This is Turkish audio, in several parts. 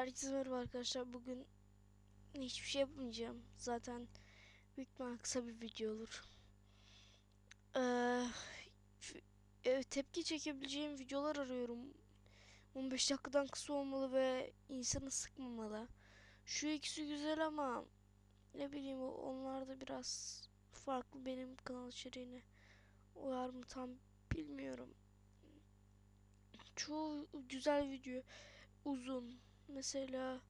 Herkese merhaba arkadaşlar. Bugün hiçbir şey yapmayacağım. Zaten büyük ihtimal kısa bir video olur. Ee, e, tepki çekebileceğim videolar arıyorum. 15 dakikadan kısa olmalı ve insanı sıkmamalı. Şu ikisi güzel ama ne bileyim onlar da biraz farklı benim kanal içeriğine uyar mı tam bilmiyorum. Çoğu güzel video uzun. Mesela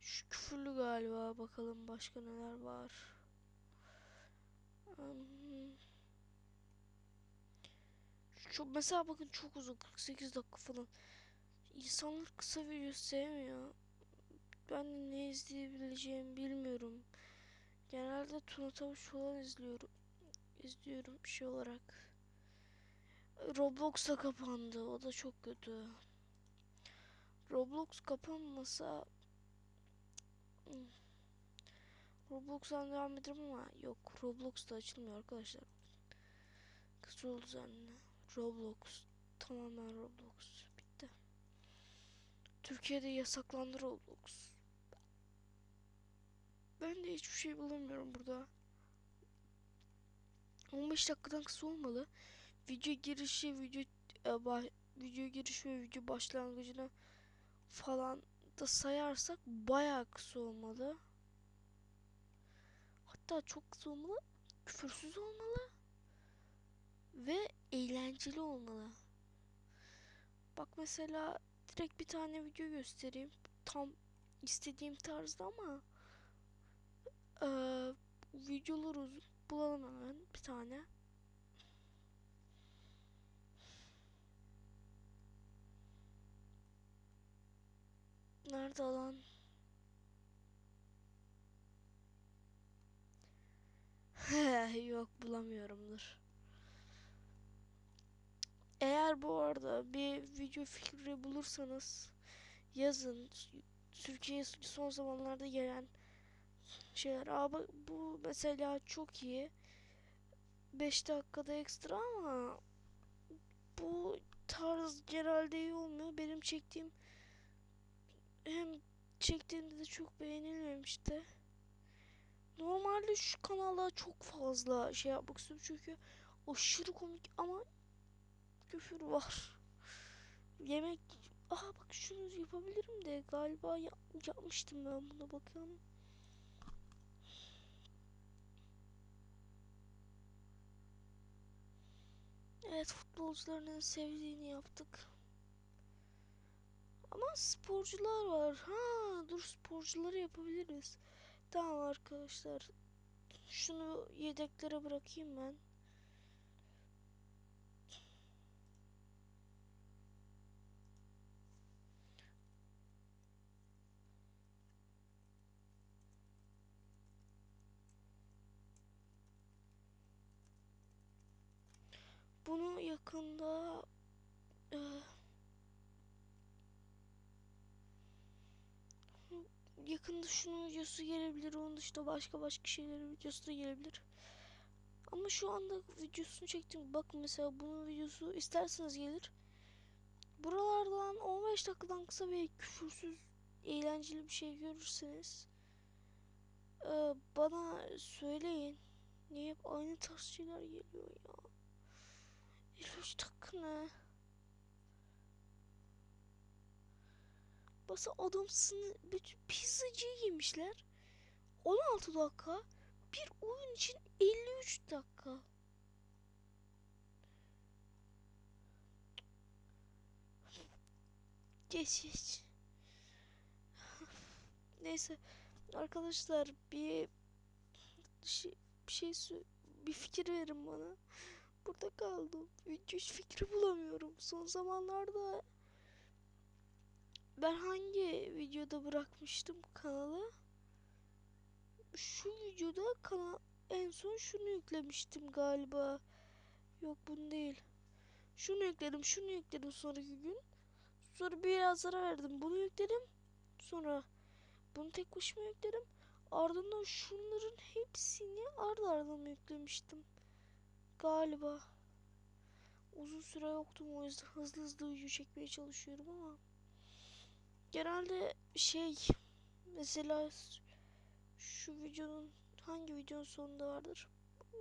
şu küfürlü galiba. Bakalım başka neler var. Hmm. Şu, mesela bakın çok uzun. 48 dakika falan. İnsanlar kısa video sevmiyor. Ben ne izleyebileceğimi bilmiyorum. Genelde Tuna Tavuş falan izliyorum. İzliyorum bir şey olarak. Roblox da kapandı. O da çok kötü. Roblox kapanmasa. Roblox'tan devam ederim ama yok Roblox da açılmıyor arkadaşlar. Kısa oldu zannediyorum. Roblox tamamen Roblox bitti. Türkiye'de yasaklandı Roblox. Ben de hiçbir şey bulamıyorum burada. 15 dakikadan kısa olmalı. Video girişi, video e, video giriş ve video başlangıcını falan da sayarsak bayağı kısa olmalı. Hatta çok kısa olmalı. Küfürsüz olmalı. Ve eğlenceli olmalı. Bak mesela direkt bir tane video göstereyim. Tam istediğim tarzda ama eee videolar uzun. Bulalım hemen bir tane. Nerede lan? Yok bulamıyorumdur. Eğer bu arada bir video fikri bulursanız yazın. Türkiye'ye son zamanlarda gelen şeyler. Aa bak bu mesela çok iyi. 5 dakikada ekstra ama bu tarz genelde iyi olmuyor. Benim çektiğim hem çektiğimde de çok beğenilmemişti. Normalde şu kanala çok fazla şey yapmak istiyorum çünkü aşırı komik ama küfür var. Yemek Aha bak şunu yapabilirim de galiba yap- yapmıştım ben buna bakalım. Evet futbolcuların sevdiğini yaptık. Ama sporcular var. Ha dur sporcuları yapabiliriz. Tamam arkadaşlar. Şunu yedeklere bırakayım ben. Bunu yakında e, yakında şunun videosu gelebilir. Onun dışında başka başka şeylerin videosu da gelebilir. Ama şu anda videosunu çektim. Bakın mesela bunun videosu isterseniz gelir. Buralardan 15 dakikadan kısa ve küfürsüz eğlenceli bir şey görürseniz e, bana söyleyin. Niye hep aynı tarz şeyler geliyor ya? 53 dakika ne? Basa adamsın bütün pizzacıyı yemişler. 16 dakika. Bir oyun için 53 dakika. Geç geç. Neyse arkadaşlar bir şey, bir şey bir fikir verin bana. Burada kaldım. Hiç fikri bulamıyorum. Son zamanlarda ben hangi videoda bırakmıştım kanalı? Şu videoda kanal en son şunu yüklemiştim galiba. Yok bunu değil. Şunu yükledim, şunu yükledim sonraki gün. Sonra biraz ara verdim. Bunu yükledim. Sonra bunu tek başıma yükledim. Ardından şunların hepsini ard ardına yüklemiştim. Galiba. Uzun süre yoktum o yüzden hızlı hızlı video çekmeye çalışıyorum ama genelde şey mesela şu videonun hangi videonun sonunda vardır?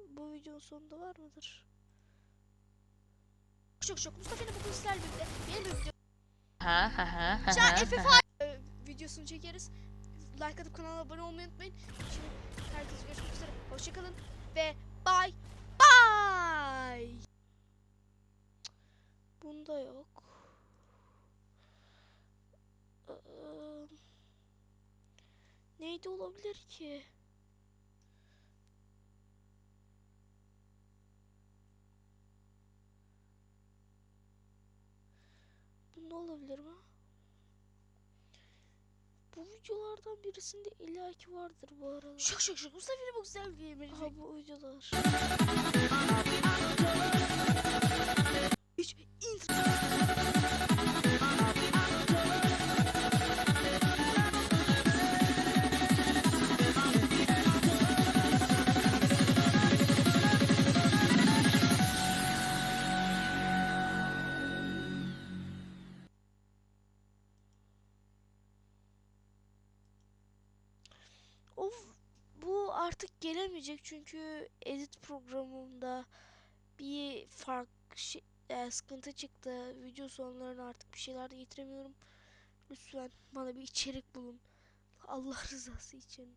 Bu videonun sonunda var mıdır? Çok çok Mustafa ile bugün sizlerle birlikte yeni bir video Ha ha ha ha. Şu FF videosunu çekeriz. Like atıp kanala abone olmayı unutmayın. Şimdi herkese görüşmek üzere. Hoşçakalın ve neydi olabilir ki? Bunda olabilir mi? Bu videolardan birisinde illaki vardır bu arada. Şak şak şak. Mustafa bu güzel bir yemin. Aha bu videolar. Üç. Intro. Artık gelemeyecek çünkü edit programımda bir fark şey, e, sıkıntı çıktı. Video sonlarına artık bir şeyler de getiremiyorum. Lütfen bana bir içerik bulun. Allah rızası için.